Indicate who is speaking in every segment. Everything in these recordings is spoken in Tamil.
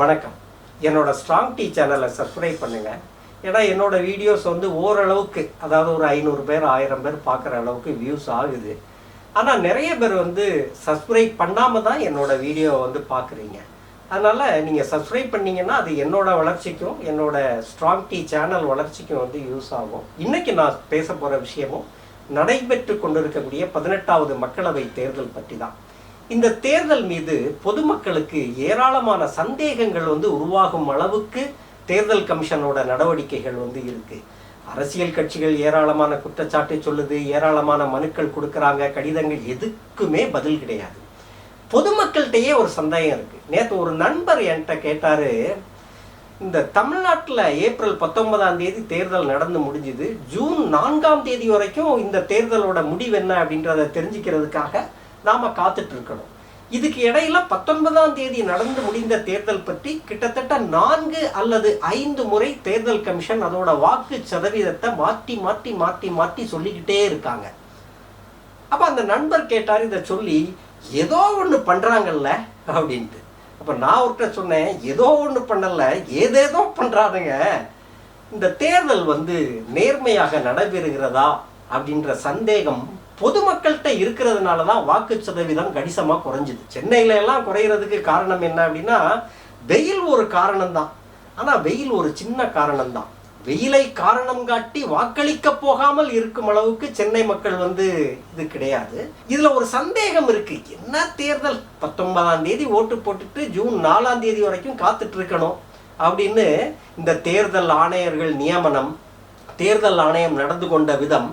Speaker 1: வணக்கம். என்னோட ஸ்ட்ராங் டீ சேனலை சப்ஸ்கிரைப் பண்ணுங்க. ஏன்னா என்னோட வீடியோஸ் வந்து ஓரளவுக்கு அதாவது ஒரு ஐநூறு பேர் ஆயிரம் பேர் பார்க்குற அளவுக்கு வியூஸ் ஆகுது. ஆனால் நிறைய பேர் வந்து சப்ஸ்கிரைப் பண்ணாமல் தான் என்னோட வீடியோவை வந்து பார்க்குறீங்க. அதனால் நீங்கள் சப்ஸ்கிரைப் பண்ணிங்கன்னா அது என்னோட வளர்ச்சிக்கும் என்னோட ஸ்ட்ராங் டீ சேனல் வளர்ச்சிக்கும் வந்து யூஸ் ஆகும். இன்றைக்கி நான் பேச போகிற விஷயமும் நடைபெற்று கொண்டிருக்கக்கூடிய பதினெட்டாவது மக்களவை தேர்தல் பற்றி தான் இந்த தேர்தல் மீது பொதுமக்களுக்கு ஏராளமான சந்தேகங்கள் வந்து உருவாகும் அளவுக்கு தேர்தல் கமிஷனோட நடவடிக்கைகள் வந்து இருக்கு. அரசியல் கட்சிகள் ஏராளமான குற்றச்சாட்டை சொல்லுது ஏராளமான மனுக்கள் கொடுக்குறாங்க கடிதங்கள் எதுக்குமே பதில் கிடையாது. பொதுமக்கள்கிட்டயே ஒரு சந்தேகம் இருக்கு. நேற்று ஒரு நண்பர் என்கிட்ட கேட்டாரு இந்த தமிழ்நாட்டில் ஏப்ரல் பத்தொன்பதாம் தேதி தேர்தல் நடந்து முடிஞ்சுது ஜூன் நான்காம் தேதி வரைக்கும் இந்த தேர்தலோட முடிவு என்ன அப்படின்றத தெரிஞ்சுக்கிறதுக்காக நாம் காத்துட்டு இருக்கணும். இதுக்கு இடையில பத்தொன்பதாம் தேதி நடந்து முடிந்த தேர்தல் பற்றி கிட்டத்தட்ட நான்கு அல்லது ஐந்து முறை தேர்தல் கமிஷன் அதோட வாக்கு சதவீதத்தை மாற்றி மாற்றி மாற்றி மாற்றி சொல்லிக்கிட்டே இருக்காங்க. அப்ப அந்த நண்பர் கேட்டார் இதை சொல்லி ஏதோ ஒன்று பண்றாங்கல்ல அப்படின்ட்டு. அப்ப நான் ஒருத்தர் சொன்னேன் ஏதோ ஒன்று பண்ணல ஏதேதோ பண்றாருங்க இந்த தேர்தல் வந்து நேர்மையாக நடைபெறுகிறதா அப்படின்ற சந்தேகம் பொதுமக்கள்கிட்ட இருக்கிறதுனால தான் வாக்கு சதவீதம் கணிசமாக குறைஞ்சிது. சென்னையில எல்லாம் குறையிறதுக்கு காரணம் என்ன அப்படின்னா வெயில் ஒரு காரணம் தான் ஆனால் வெயில் ஒரு சின்ன காரணம் தான் வெயிலை காரணம் காட்டி வாக்களிக்க போகாமல் இருக்கும் அளவுக்கு சென்னை மக்கள் வந்து இது கிடையாது. இதுல ஒரு சந்தேகம் இருக்கு. என்ன தேர்தல்? பத்தொன்பதாம் தேதி ஓட்டு போட்டுட்டு ஜூன் நாலாம் தேதி வரைக்கும் காத்துட்டு இருக்கணும் அப்படின்னு இந்த தேர்தல் ஆணையர்கள் நியமனம் தேர்தல் ஆணையம் நடந்து கொண்ட விதம்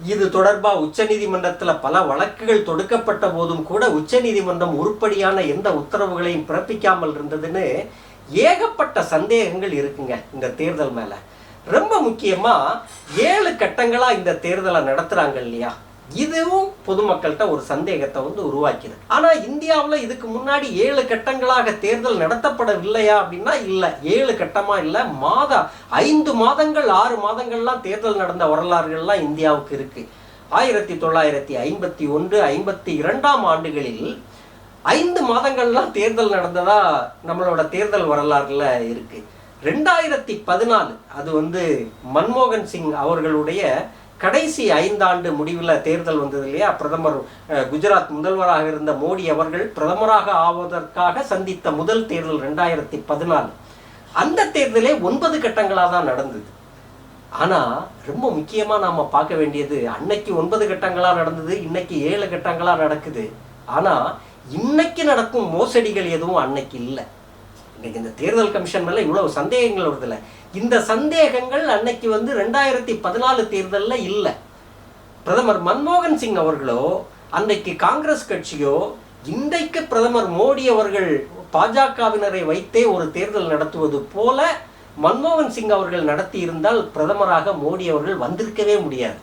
Speaker 1: இது தொடர்பா உச்சநீதிமன்றத்தில் பல வழக்குகள் தொடுக்கப்பட்ட போதும் கூட உச்சநீதிமன்றம் உருப்படியான எந்த உத்தரவுகளையும் பிறப்பிக்காமல் இருந்ததுன்னு ஏகப்பட்ட சந்தேகங்கள் இருக்குங்க இந்த தேர்தல் மேல. ரொம்ப முக்கியமா ஏழு கட்டங்களா இந்த தேர்தலை நடத்துறாங்க இல்லையா? இதுவும் பொதுமக்கள்கிட்ட ஒரு சந்தேகத்தை வந்து உருவாக்கிது ஆனா இந்தியாவில் இதுக்கு முன்னாடி ஏழு கட்டங்களாக தேர்தல் நடத்தப்படவில்லையா அப்படின்னா இல்லை. ஏழு கட்டமா இல்லை. மாத ஐந்து மாதங்கள் ஆறு மாதங்கள்லாம் தேர்தல் நடந்த வரலாறுகள்லாம் இந்தியாவுக்கு இருக்கு. ஆயிரத்தி தொள்ளாயிரத்தி ஐம்பத்தி ஒன்று ஐம்பத்தி இரண்டாம் ஆண்டுகளில் ஐந்து மாதங்கள்லாம் தேர்தல் நடந்ததா நம்மளோட தேர்தல் வரலாறுல இருக்கு. ரெண்டாயிரத்தி பதினாலு அது வந்து மன்மோகன் சிங் அவர்களுடைய கடைசி ஐந்தாண்டு முடிவில் தேர்தல் வந்தது இல்லையா? பிரதமர் குஜராத் முதல்வராக இருந்த மோடி அவர்கள் பிரதமராக ஆவதற்காக சந்தித்த முதல் தேர்தல் ரெண்டாயிரத்தி பதினாலு. அந்த தேர்தலே ஒன்பது கட்டங்களாக தான் நடந்தது. ஆனால் ரொம்ப முக்கியமாக நாம் பார்க்க வேண்டியது அன்னைக்கு ஒன்பது கட்டங்களாக நடந்தது இன்னைக்கு ஏழு கட்டங்களாக நடக்குது. ஆனால் இன்னைக்கு நடக்கும் மோசடிகள் எதுவும் அன்னைக்கு இல்லை. இன்னைக்கு இந்த தேர்தல் கமிஷன் மேலே இவ்வளவு சந்தேகங்கள் வருதுல்ல. இந்த சந்தேகங்கள் அன்னைக்கு வந்து ரெண்டாயிரத்தி பதினாலு தேர்தலில் இல்லை. பிரதமர் மன்மோகன் சிங் அவர்களோ அன்னைக்கு காங்கிரஸ் கட்சியோ இன்றைக்கு பிரதமர் மோடி அவர்கள் பாஜகவினரை வைத்தே ஒரு தேர்தல் நடத்துவது போல மன்மோகன் சிங் அவர்கள் நடத்தி இருந்தால் பிரதமராக மோடி அவர்கள் வந்திருக்கவே முடியாது.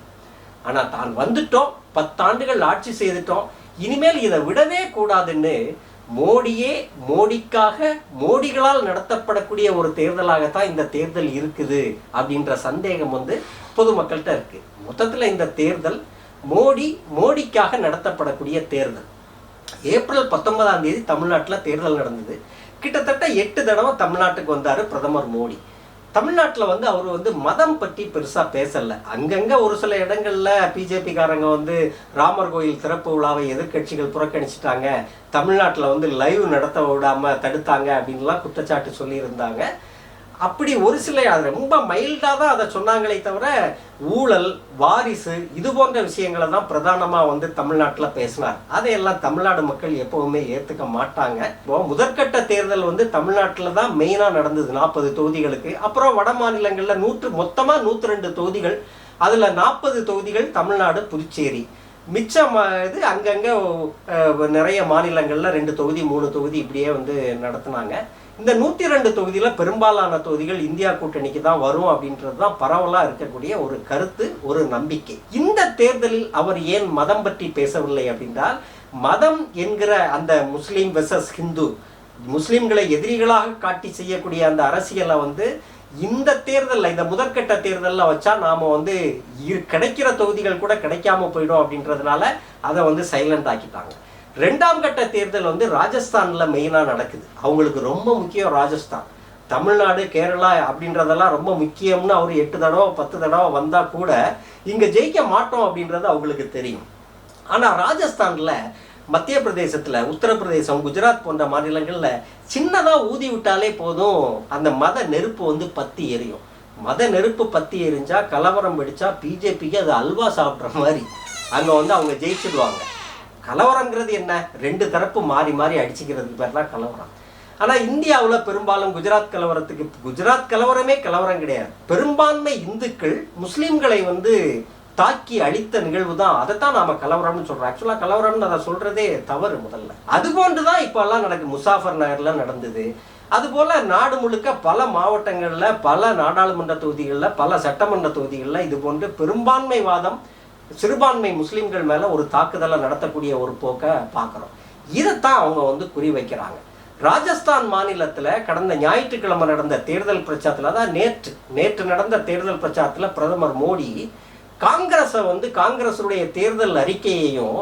Speaker 1: ஆனால் தான் வந்துட்டோம் பத்தாண்டுகள் ஆட்சி செய்துட்டோம். இனிமேல் இதை விடவே கூடாதுன்னு மோடியே மோடிக்காக மோடிகளால் நடத்தப்படக்கூடிய ஒரு தேர்தலாகத்தான் இந்த தேர்தல் இருக்குது அப்படின்ற சந்தேகம் வந்து பொதுமக்கள்கிட்ட இருக்கு. மொத்தத்தில் இந்த தேர்தல் மோடி மோடிக்காக நடத்தப்படக்கூடிய தேர்தல். ஏப்ரல் பத்தொன்பதாம் தேதி தமிழ்நாட்டில் தேர்தல் நடந்தது. கிட்டத்தட்ட எட்டு தடவை தமிழ்நாட்டுக்கு வந்தார் பிரதமர் மோடி. தமிழ்நாட்டில் வந்து அவர் வந்து மதம் பற்றி பெருசாக பேசலை. அங்கங்கே ஒரு சில இடங்களில் பிஜேபிக்காரங்க வந்து ராமர் கோயில் திறப்பு விழாவை எதிர்க்கட்சிகள் புறக்கணிச்சிட்டாங்க. தமிழ்நாட்டில் வந்து லைவ் நடத்த விடாம தடுத்தாங்க அப்படின்லாம் குற்றச்சாட்டு சொல்லியிருந்தாங்க. அப்படி ஒரு சில அது ரொம்ப மைல்டாக தான் அதை சொன்னாங்களே தவிர ஊழல் வாரிசு இது போன்ற விஷயங்களை தான் பிரதானமாக வந்து தமிழ்நாட்டில் பேசினார். அதையெல்லாம் தமிழ்நாடு மக்கள் எப்பவுமே ஏற்றுக்க மாட்டாங்க. இப்போ முதற்கட்ட தேர்தல் வந்து தமிழ்நாட்டில் தான் மெயினாக நடந்தது நாற்பது தொகுதிகளுக்கு. அப்புறம் வட மாநிலங்களில் நூற்று மொத்தமாக நூற்றி ரெண்டு தொகுதிகள். அதில் நாற்பது தொகுதிகள் தமிழ்நாடு புதுச்சேரி. மிச்சம் இது அங்கங்கே நிறைய மாநிலங்களில் ரெண்டு தொகுதி மூணு தொகுதி இப்படியே வந்து நடத்துனாங்க. இந்த நூற்றி ரெண்டு தொகுதியில் பெரும்பாலான தொகுதிகள் இந்தியா கூட்டணிக்கு தான் வரும் அப்படின்றது தான் பரவலாக இருக்கக்கூடிய ஒரு கருத்து ஒரு நம்பிக்கை. இந்த தேர்தலில் அவர் ஏன் மதம் பற்றி பேசவில்லை அப்படின்றால் மதம் என்கிற அந்த முஸ்லீம் வெர்சஸ் ஹிந்து முஸ்லீம்களை எதிரிகளாக காட்டி செய்யக்கூடிய அந்த அரசியலை வந்து இந்த தேர்தலில் இந்த முதற்கட்ட தேர்தலில் வச்சா நாம் வந்து இரு- கிடைக்கிற தொகுதிகள் கூட கிடைக்காம போயிடும் அப்படின்றதுனால அதை வந்து சைலண்ட் ஆக்கிட்டாங்க. ரெண்டாம் கட்ட தேர்தல் வந்து ராஜஸ்தானில் மெயினாக நடக்குது. அவங்களுக்கு ரொம்ப முக்கியம் ராஜஸ்தான். தமிழ்நாடு கேரளா அப்படின்றதெல்லாம் ரொம்ப முக்கியம்னு அவர் எட்டு தடவை பத்து தடவை வந்தால் கூட இங்கே ஜெயிக்க மாட்டோம் அப்படின்றது அவங்களுக்கு தெரியும். ஆனால் ராஜஸ்தானில் மத்திய பிரதேசத்தில் உத்தரப்பிரதேசம் குஜராத் போன்ற மாநிலங்களில் சின்னதாக ஊதி விட்டாலே போதும். அந்த மத நெருப்பு வந்து பத்தி எரியும். மத நெருப்பு பத்தி எரிஞ்சா கலவரம் வெடிச்சா பிஜேபிக்கு அது அல்வா சாப்பிட்ற மாதிரி. அங்கே வந்து அவங்க ஜெயிச்சிடுவாங்க கலவரங்கிறது என்ன? ரெண்டு தரப்பு மாறி மாறி அடிச்சுக்கிறதுக்கு பேர் தான் கலவரம். ஆனால் இந்தியாவில் பெரும்பாலும் குஜராத் கலவரத்துக்கு குஜராத் கலவரமே கலவரம் கிடையாது. பெரும்பான்மை இந்துக்கள் முஸ்லீம்களை வந்து தாக்கி அழித்த நிகழ்வு தான். அதை தான் நாம கலவரம்னு சொல்றோம். ஆக்சுவலாக கலவரம்னு அதை சொல்றதே தவறு முதல்ல. அது போன்று தான் இப்போ எல்லாம் நடக்குது. முசாஃபர் நகர்ல நடந்தது. அதுபோல நாடு முழுக்க பல மாவட்டங்களில் பல நாடாளுமன்ற தொகுதிகளில் பல சட்டமன்ற தொகுதிகளில் இது போன்று பெரும்பான்மைவாதம் சிறுபான்மை முஸ்லீம்கள் மேலே ஒரு தாக்குதலை நடத்தக்கூடிய ஒரு போக்கை பார்க்குறோம். இதைத்தான் அவங்க வந்து குறி வைக்கிறாங்க. ராஜஸ்தான் மாநிலத்தில் கடந்த ஞாயிற்றுக்கிழமை நடந்த தேர்தல் பிரச்சாரத்தில் தான் நேற்று நேற்று நடந்த தேர்தல் பிரச்சாரத்தில் பிரதமர் மோடி காங்கிரஸை வந்து காங்கிரஸுடைய தேர்தல் அறிக்கையையும்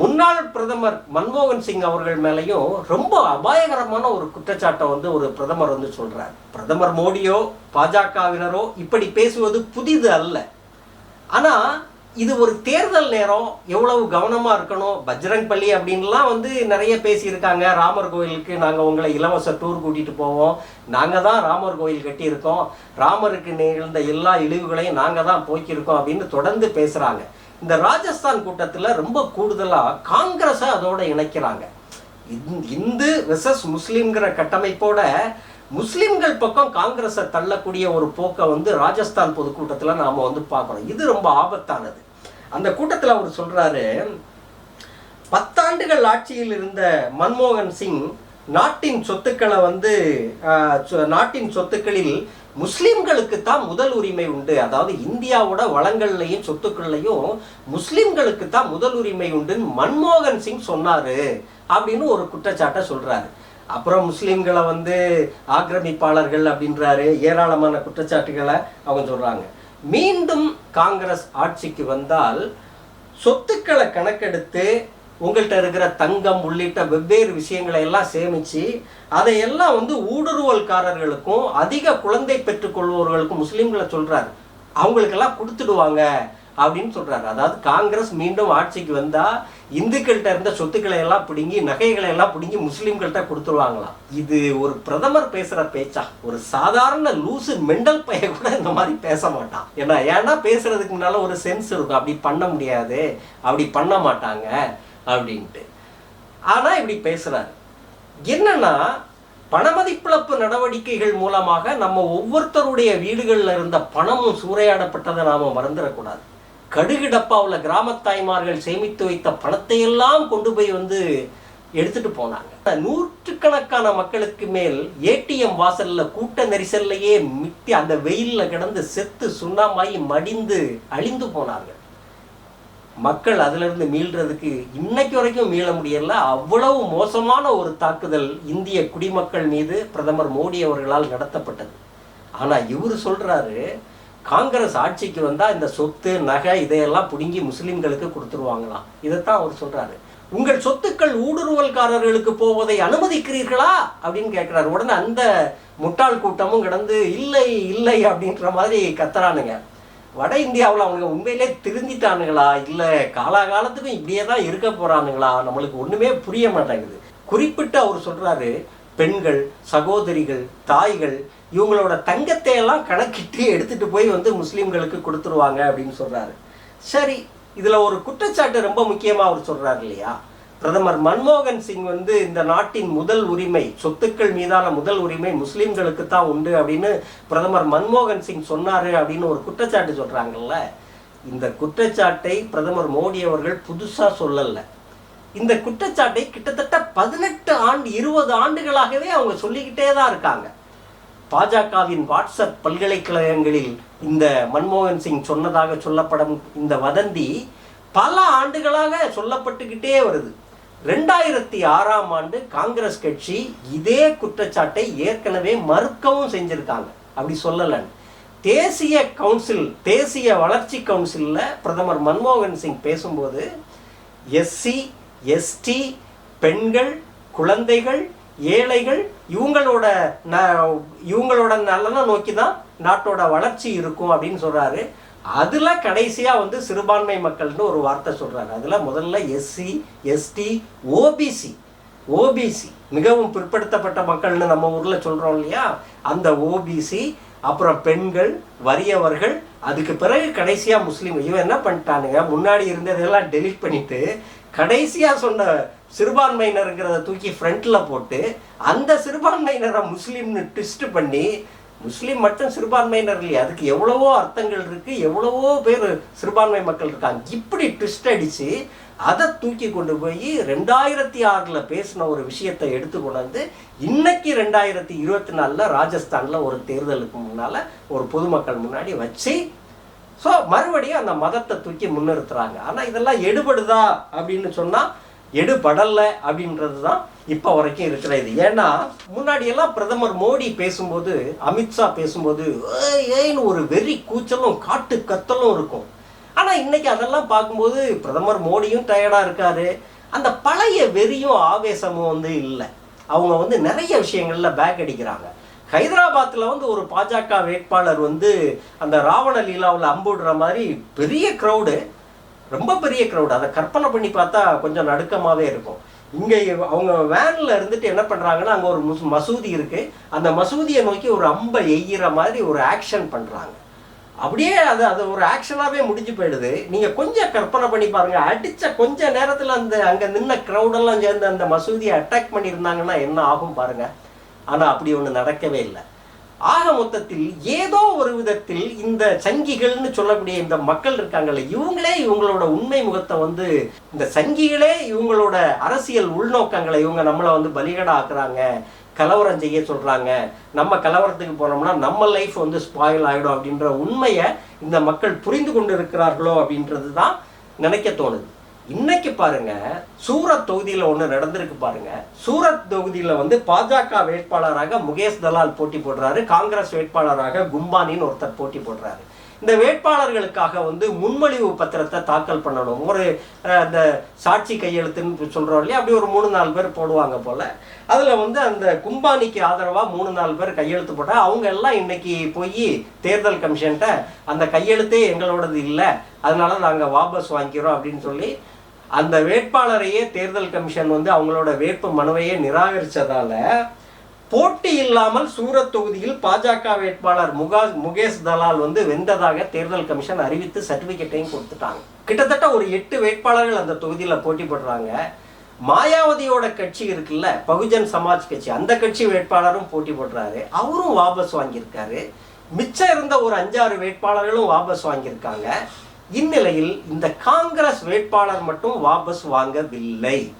Speaker 1: முன்னாள் பிரதமர் மன்மோகன் சிங் அவர்கள் மேலேயும் ரொம்ப அபாயகரமான ஒரு குற்றச்சாட்டை வந்து ஒரு பிரதமர் வந்து சொல்கிறார் பிரதமர் மோடியோ பாஜகவினரோ இப்படி பேசுவது புதிது அல்ல. ஆனால் இது ஒரு தேர்தல் நேரம். எவ்வளவு கவனமாக இருக்கணும்? பஜ்ரங் பள்ளி அப்படின்லாம் வந்து நிறைய பேசியிருக்காங்க. ராமர் கோயிலுக்கு நாங்கள் உங்களை இலவச டூர் கூட்டிகிட்டு போவோம். நாங்கள் தான் ராமர் கோயில் கட்டியிருக்கோம். ராமருக்கு நிகழ்ந்த எல்லா இழிவுகளையும் நாங்கள் தான் போக்கியிருக்கோம் அப்படின்னு தொடர்ந்து பேசுகிறாங்க இந்த ராஜஸ்தான் கூட்டத்தில் ரொம்ப கூடுதலாக காங்கிரஸை அதோட இணைக்கிறாங்க. இந்- இந்து வெசஸ் முஸ்லீம்ங்கிற கட்டமைப்போட முஸ்லிம்கள் பக்கம் காங்கிரஸை தள்ளக்கூடிய ஒரு போக்கை வந்து ராஜஸ்தான் பொதுக்கூட்டத்தில் நாம் வந்து பார்க்குறோம். இது ரொம்ப ஆபத்தானது. அந்த கூட்டத்தில் அவர் சொல்கிறாரு பத்தாண்டுகள் ஆட்சியில் இருந்த மன்மோகன் சிங் நாட்டின் சொத்துக்களை வந்து சொ- நாட்டின் சொத்துக்களில் முஸ்லிம்களுக்கு தான் முதல் உரிமை உண்டு. அதாவது இந்தியாவோட வளங்கள்லையும் சொத்துக்கள்லையும் முஸ்லிம்களுக்கு தான் முதல் உரிமை உண்டுன்னு மன்மோகன் சிங் சொன்னாரு அப்படின்னு ஒரு குற்றச்சாட்டை சொல்றாரு. அப்புறம் முஸ்லிம்களை வந்து ஆக்கிரமிப்பாளர்கள் அப்படின்றாரு. ஏராளமான குற்றச்சாட்டுகளை அவங்க சொல்றாங்க. மீண்டும் காங்கிரஸ் ஆட்சிக்கு வந்தால் சொத்துக்களை கணக்கெடுத்து உங்கள்கிட்ட இருக்கிற தங்கம் உள்ளிட்ட வெவ்வேறு விஷயங்களை எல்லாம் சேமித்து அதையெல்லாம் வந்து ஊடுருவல்காரர்களுக்கும் அதிக குழந்தை பெற்றுக்கொள்வோர்களுக்கும் முஸ்லீம்களை சொல்கிறார் அவங்களுக்கெல்லாம் கொடுத்துடுவாங்க அப்படின்னு சொல்கிறாரு அதாவது காங்கிரஸ் மீண்டும் ஆட்சிக்கு வந்தால் இந்துக்கள்கிட்ட இருந்த சொத்துக்களை எல்லாம் பிடுங்கி நகைகளை எல்லாம் பிடுங்கி முஸ்லீம்கள்கிட்ட கொடுத்துருவாங்களாம் இது ஒரு பிரதமர் பேசுற பேச்சா? ஒரு சாதாரண லூசு மெண்டல் பைய கூட இந்த மாதிரி பேச மாட்டான் ஏன்னா ஏன்னா பேசுறதுக்கு முன்னால ஒரு சென்ஸ் இருக்கும். அப்படி பண்ண முடியாது. அப்படி பண்ண மாட்டாங்க. அப்படின்ட்டு. ஆனா இப்படி பேசுறாரு. என்னன்னா பணமதிப்பிழப்பு நடவடிக்கைகள் மூலமாக நம்ம ஒவ்வொருத்தருடைய வீடுகளில் இருந்த பணமும் சூறையாடப்பட்டதை நாம மறந்துடக்கூடாது கடுகு டப்பாவில் கிராமத்தாய்மார்கள் சேமித்து வைத்த பணத்தை எல்லாம் கொண்டு போய் வந்து எடுத்துட்டு போனாங்க. நூற்றுக்கணக்கான மக்களுக்கு மேல் ஏடிஎம் வாசல்ல கூட்ட நெரிசல்லையே மிட்டி அந்த வெயில்ல கிடந்து செத்து சுண்ணாமாயி மடிந்து அழிந்து போனார்கள். மக்கள் அதிலிருந்து மீள்றதுக்கு இன்னைக்கு வரைக்கும் மீள முடியல. அவ்வளவு மோசமான ஒரு தாக்குதல் இந்திய குடிமக்கள் மீது பிரதமர் மோடி அவர்களால் நடத்தப்பட்டது. ஆனா இவர் சொல்றாரு காங்கிரஸ் ஆட்சிக்கு வந்தால் இந்த சொத்து நகை இதையெல்லாம் பிடுங்கி முஸ்லீம்களுக்கு கொடுத்துருவாங்களாம். இதைத்தான் அவர் சொல்கிறாரு உங்கள் சொத்துக்கள் ஊடுருவல்காரர்களுக்கு போவதை அனுமதிக்கிறீர்களா? அப்படின்னு கேட்குறாரு உடனே அந்த முட்டாள் கூட்டமும் கிடந்து இல்லை இல்லை அப்படின்ற மாதிரி கத்துறானுங்க. வட இந்தியாவில் அவங்க உண்மையிலே திருந்திட்டானுங்களா? இல்லை காலாகாலத்துக்கும் இப்படியே தான் இருக்க போகிறானுங்களா நம்மளுக்கு ஒன்றுமே புரிய மாட்டேங்குது. குறிப்பிட்டு அவர் சொல்கிறாரு பெண்கள் சகோதரிகள் தாய்கள் இவங்களோட தங்கத்தை எல்லாம் கணக்கிட்டு எடுத்துகிட்டு போய் வந்து முஸ்லீம்களுக்கு கொடுத்துருவாங்க அப்படின்னு சொல்கிறாரு சரி இதில் ஒரு குற்றச்சாட்டு ரொம்ப முக்கியமாக அவர் சொல்கிறார் இல்லையா? பிரதமர் மன்மோகன் சிங் வந்து இந்த நாட்டின் முதல் உரிமை சொத்துக்கள் மீதான முதல் உரிமை முஸ்லீம்களுக்கு தான் உண்டு அப்படின்னு பிரதமர் மன்மோகன் சிங் சொன்னார் அப்படின்னு ஒரு குற்றச்சாட்டு சொல்கிறாங்கல்ல இந்த குற்றச்சாட்டை பிரதமர் மோடி அவர்கள் புதுசாக சொல்லலை. இந்த குற்றச்சாட்டை கிட்டத்தட்ட பதினெட்டு ஆண்டு இருபது ஆண்டுகளாகவே அவங்க சொல்லிக்கிட்டே தான் இருக்காங்க. பாஜகவின் வாட்ஸ்அப் பல்கலைக்கழகங்களில் இந்த மன்மோகன் சிங் சொன்னதாக சொல்லப்படும் இந்த வதந்தி பல ஆண்டுகளாக சொல்லப்பட்டுக்கிட்டே வருது. ரெண்டாயிரத்தி ஆறாம் ஆண்டு காங்கிரஸ் கட்சி இதே குற்றச்சாட்டை ஏற்கனவே மறுக்கவும் செஞ்சிருக்காங்க. அப்படி சொல்லலன்னு. தேசிய கவுன்சில் தேசிய வளர்ச்சி கவுன்சிலில் பிரதமர் மன்மோகன் சிங் பேசும்போது எஸ்சி எஸ்டி பெண்கள் குழந்தைகள் ஏழைகள் இவங்களோட ந இவங்களோட நலனை நோக்கி தான் நாட்டோட வளர்ச்சி இருக்கும் அப்படின்னு சொல்கிறாரு அதில் கடைசியாக வந்து சிறுபான்மை மக்கள்னு ஒரு வார்த்தை சொல்கிறாங்க அதில் முதல்ல எஸ்சி எஸ்டி ஓபிசி. ஓபிசி மிகவும் பிற்படுத்தப்பட்ட மக்கள்னு நம்ம ஊரில் சொல்கிறோம் இல்லையா? அந்த ஓபிசி அப்புறம் பெண்கள் வறியவர்கள் அதுக்கு பிறகு கடைசியாக முஸ்லீம். இவன் என்ன பண்ணிட்டானுங்க? முன்னாடி இருந்ததெல்லாம் டெலீட் பண்ணிட்டு கடைசியாக சொன்ன சிறுபான்மையினருங்கிறத தூக்கி ஃப்ரண்ட்டில் போட்டு அந்த சிறுபான்மையினரை முஸ்லீம்னு ட்விஸ்ட் பண்ணி முஸ்லீம் மட்டும் சிறுபான்மையினர் இல்லையா அதுக்கு எவ்வளவோ அர்த்தங்கள் இருக்குது எவ்வளவோ பேர் சிறுபான்மை மக்கள் இருக்காங்க. இப்படி ட்விஸ்ட் அடித்து அதை தூக்கி கொண்டு போய் ரெண்டாயிரத்தி ஆறில் பேசின ஒரு விஷயத்தை எடுத்து கொண்டாந்து இன்னைக்கு ரெண்டாயிரத்தி இருபத்தி நாலில் ராஜஸ்தானில் ஒரு தேர்தலுக்கு முன்னால் ஒரு பொதுமக்கள் முன்னாடி வச்சு ஸோ மறுபடியும் அந்த மதத்தை தூக்கி முன்னிறுத்துறாங்க. ஆனால் இதெல்லாம் எடுபடுதா அப்படின்னு சொன்னால் எடுபடலை அப்படின்றது தான் இப்போ வரைக்கும் இருக்கிற இது ஏன்னா முன்னாடியெல்லாம் பிரதமர் மோடி பேசும்போது அமித்ஷா பேசும்போது ஏன்னு ஒரு வெறி கூச்சலும் காட்டு கத்தலும் இருக்கும். ஆனால் இன்னைக்கு அதெல்லாம் பார்க்கும்போது பிரதமர் மோடியும் டயர்டாக இருக்காரு. அந்த பழைய வெறியும் ஆவேசமும் வந்து இல்லை. அவங்க வந்து நிறைய விஷயங்களில் பேக் அடிக்கிறாங்க. ஹைதராபாத்தில் வந்து ஒரு பாஜக வேட்பாளர் வந்து அந்த ராவண லீலாவில் அம்புடுற மாதிரி பெரிய க்ரௌடு ரொம்ப பெரிய க்ரௌடு அதை கற்பனை பண்ணி பார்த்தா கொஞ்சம் நடுக்கமாகவே இருக்கும். இங்கே அவங்க வேனில் இருந்துட்டு என்ன பண்ணுறாங்கன்னா அங்கே ஒரு முஸ் மசூதி இருக்குது அந்த மசூதியை நோக்கி ஒரு அம்பை எய்கிற மாதிரி ஒரு ஆக்ஷன் பண்ணுறாங்க அப்படியே அது அது ஒரு ஆக்ஷனாகவே முடிஞ்சு போயிடுது. நீங்கள் கொஞ்சம் கற்பனை பண்ணி பாருங்கள் அடித்த கொஞ்ச நேரத்தில் அந்த அங்கே நின்ன க்ரௌடெல்லாம் சேர்ந்து அந்த மசூதியை அட்டாக் பண்ணியிருந்தாங்கன்னா என்ன ஆகும் பாருங்கள் ஆனால் அப்படி ஒன்று நடக்கவே இல்லை. ஆக மொத்தத்தில் ஏதோ ஒரு விதத்தில் இந்த சங்கிகள்னு சொல்லக்கூடிய இந்த மக்கள் இருக்காங்கல்ல இவங்களே இவங்களோட உண்மை முகத்தை வந்து இந்த சங்கிகளே இவங்களோட அரசியல் உள்நோக்கங்களை இவங்க நம்மளை வந்து பலிகடா ஆக்குறாங்க கலவரம் செய்ய சொல்கிறாங்க நம்ம கலவரத்துக்கு போனோம்னா நம்ம லைஃப் வந்து ஸ்பாயில் ஆகிடும் அப்படின்ற உண்மையை இந்த மக்கள் புரிந்து கொண்டு இருக்கிறார்களோ அப்படின்றது தான் நினைக்க தோணுது. இன்னைக்கு பாருங்க சூரத் தொகுதியில் ஒன்று நடந்திருக்கு பாருங்க. சூரத் தொகுதியில் வந்து பாஜக வேட்பாளராக முகேஷ் தலால் போட்டி போடுறாரு காங்கிரஸ் வேட்பாளராக கும்பானின்னு ஒருத்தர் போட்டி போடுறாரு. இந்த வேட்பாளர்களுக்காக வந்து முன்மொழிவு பத்திரத்தை தாக்கல் பண்ணணும். ஒரு அந்த சாட்சி கையெழுத்துன்னு சொல்கிறோம் இல்லையா? அப்படி ஒரு மூணு நாலு பேர் போடுவாங்க போல. அதில் வந்து அந்த கும்பானிக்கு ஆதரவாக மூணு நாலு பேர் கையெழுத்து போட்டால் அவங்க எல்லாம் இன்னைக்கு போய் தேர்தல் கமிஷன்கிட்ட அந்த கையெழுத்தே எங்களோடது இல்லை. அதனால நாங்கள் வாபஸ் வாங்கிக்கிறோம் அப்படின்னு சொல்லி அந்த வேட்பாளரையே தேர்தல் கமிஷன் வந்து அவங்களோட வேட்பு மனுவையே நிராகரித்ததால் போட்டி இல்லாமல் சூரத் தொகுதியில் பாஜக வேட்பாளர் முகா முகேஷ் தலால் வந்து வென்றதாக தேர்தல் கமிஷன் அறிவித்து சர்டிஃபிகேட்டையும் கொடுத்துட்டாங்க. கிட்டத்தட்ட ஒரு எட்டு வேட்பாளர்கள் அந்த தொகுதியில் போட்டி போடுறாங்க. மாயாவதியோட கட்சி இருக்குல்ல பகுஜன் சமாஜ் கட்சி அந்த கட்சி வேட்பாளரும் போட்டி போடுறாரு. அவரும் வாபஸ் வாங்கியிருக்காரு. மிச்சம் இருந்த ஒரு அஞ்சாறு வேட்பாளர்களும் வாபஸ் வாங்கியிருக்காங்க. இந்நிலையில் இந்த காங்கிரஸ் வேட்பாளர் மட்டும் வாபஸ் வாங்கவில்லை.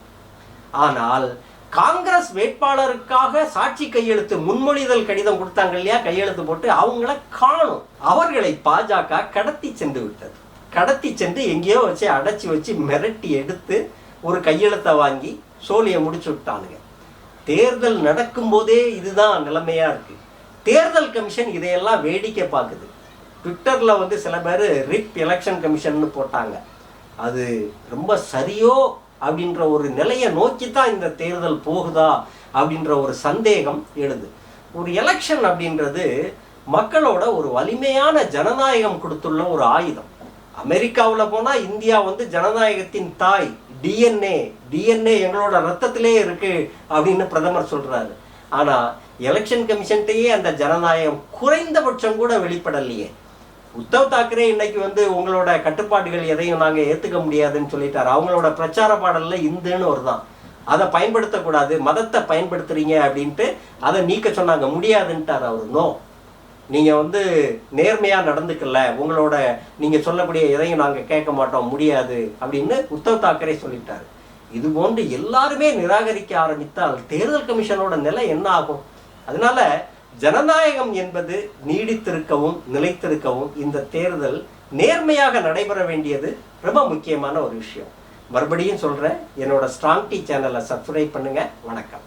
Speaker 1: ஆனால் காங்கிரஸ் வேட்பாளருக்காக சாட்சி கையெழுத்து முன்மொழிதல் கடிதம் கொடுத்தாங்க இல்லையா? கையெழுத்து போட்டு அவங்கள காணும். அவர்களை பாஜக கடத்தி சென்று விட்டது. கடத்தி சென்று எங்கேயோ வச்சு அடைச்சி வச்சு மிரட்டி எடுத்து ஒரு கையெழுத்தை வாங்கி சோழியை முடிச்சு விட்டானுங்க. தேர்தல் நடக்கும்போதே இதுதான் நிலைமையா இருக்கு. தேர்தல் கமிஷன் இதையெல்லாம் வேடிக்கை பார்க்குது. ட்விட்டரில் வந்து சில பேர் ரிப் எலெக்ஷன் கமிஷன்னு போட்டாங்க. அது ரொம்ப சரியோ அப்படின்ற ஒரு நிலையை நோக்கி தான் இந்த தேர்தல் போகுதா அப்படின்ற ஒரு சந்தேகம் எழுது. ஒரு எலெக்ஷன் அப்படின்றது மக்களோட ஒரு வலிமையான ஜனநாயகம் கொடுத்துள்ள ஒரு ஆயுதம். அமெரிக்காவில் போனால் இந்தியா வந்து ஜனநாயகத்தின் தாய் டிஎன்ஏ டிஎன்ஏ எங்களோட ரத்தத்திலே இருக்கு அப்படின்னு பிரதமர் சொல்றாரு. ஆனால் எலெக்ஷன் கமிஷன்கிட்டயே அந்த ஜனநாயகம் குறைந்தபட்சம் கூட வெளிப்படலையே. உத்தவ் தாக்கரே இன்னைக்கு வந்து உங்களோட கட்டுப்பாடுகள் எதையும் நாங்க ஏத்துக்க முடியாதுன்னு சொல்லிட்டாரு. அவங்களோட பிரச்சார பாடல்ல இந்துன்னு வருதான் அதை பயன்படுத்தக்கூடாது மதத்தை பயன்படுத்துறீங்க அப்படின்ட்டு அதை நீக்க சொன்னாங்க. முடியாதுன்ட்டார் அவர். நோ. நீங்க வந்து நேர்மையா நடந்துக்கல. உங்களோட நீங்க சொல்லக்கூடிய எதையும் நாங்க கேட்க மாட்டோம். முடியாது அப்படின்னு உத்தவ் தாக்கரே சொல்லிட்டாரு. இது போன்று எல்லாருமே நிராகரிக்க ஆரம்பித்தால் தேர்தல் கமிஷனோட நிலை என்ன ஆகும்? அதனால ஜனநாயகம் என்பது நீடித்திருக்கவும் நிலைத்திருக்கவும் இந்த தேர்தல் நேர்மையாக நடைபெற வேண்டியது ரொம்ப முக்கியமான ஒரு விஷயம். மறுபடியும் சொல்றேன் என்னோட ஸ்ட்ராங் டி சேனலை சப்ஸ்கிரைப் பண்ணுங்க. வணக்கம்.